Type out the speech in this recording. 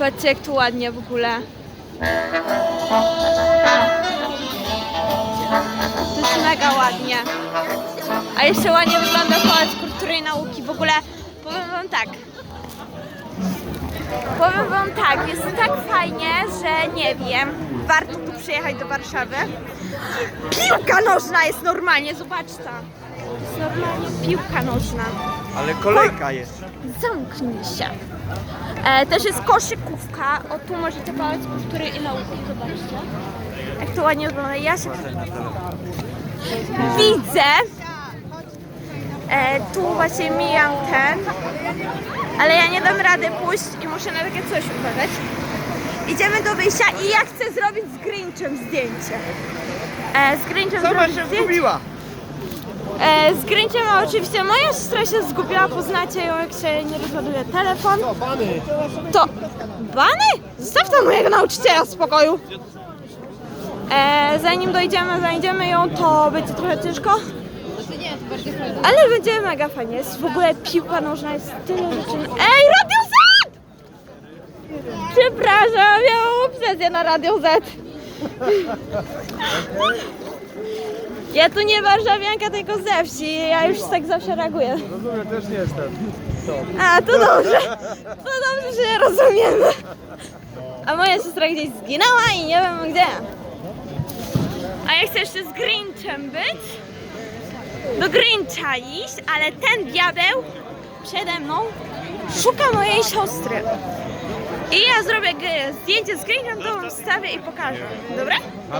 Patrzcie jak tu ładnie w ogóle. To jest mega ładnie. A jeszcze ładnie wygląda Pałac Kultury i Nauki. W ogóle powiem wam tak. Powiem wam tak, jest tak fajnie, że nie wiem, warto tu przyjechać do Warszawy. Piłka nożna jest normalnie, zobaczcie. Jest normalnie piłka nożna. Ale kolejka jest. Zamknij się. E, też jest koszykówka. O, tu możecie Pałac Kultury i Nauki, zobaczcie. Jak to ładnie wygląda. Ja się widzę. E, tu właśnie mijam ten. Ale ja nie dam rady pójść i muszę na takie coś uważać. Idziemy do wyjścia i ja chcę zrobić z Grinchem zdjęcie. E, z Grinchem Zobacz, zrobić się zdjęcie. zgubiła. E, z Grinchem a oczywiście moja siostra się zgubiła, poznacie ją jak się nie rozładuje telefon. O, bany. To bany? Zostaw tam mojego nauczyciela w spokoju. E, zanim dojdziemy, znajdziemy ją, to będzie trochę ciężko. Ale będzie mega fajnie. Jest w ogóle piłka nożna, jest tyle rzeczy. Ej, Radio Z! Przepraszam, miałam obsesję na Radio Z. Ja tu nie warszawianka, tylko ze wsi. Ja już tak zawsze reaguję. Rozumiem, też nie jestem. A, to dobrze. To dobrze, że rozumiemy. A moja siostra gdzieś zginęła i nie wiem gdzie. A ja chcę jeszcze z Grinchem być. Do Grincha iść, ale ten diabeł przede mną szuka mojej siostry. I ja zrobię zdjęcie z Grinchem, to wam wstawię i pokażę. Dobra? Pa!